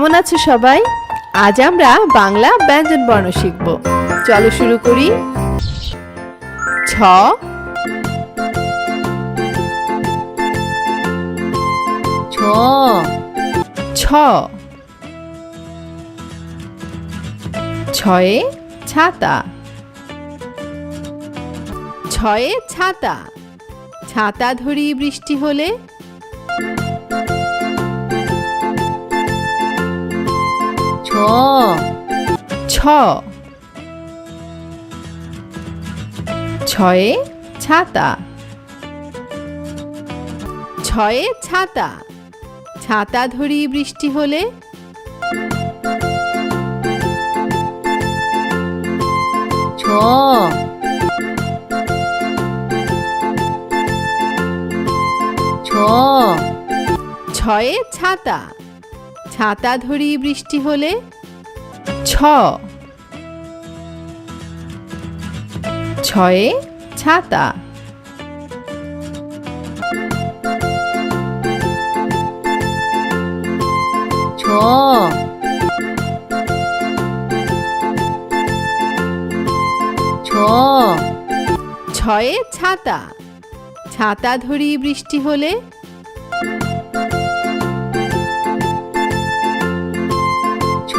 কেমন আছো সবাই? আজ আমরা বাংলা ব্যঞ্জন বর্ণ শিখব। চলো শুরু করি। ছ। ছ। ছ। ছয়ে ছাতা। ছয়ে ছাতা। ছাতা ধরি বৃষ্টি হলে ছয়ে ছাতা। ছয়ে ছাতা। ছাতা ধরি বৃষ্টি হলে। ছ। ছ। ছয়ে ছাতা। ছাতা ধরি বৃষ্টি হলে। ছ। ছয়ে ছাতা। ছ। ছ। ছয়ে ছাতা। ছাতা ধরি বৃষ্টি হলে। ছ।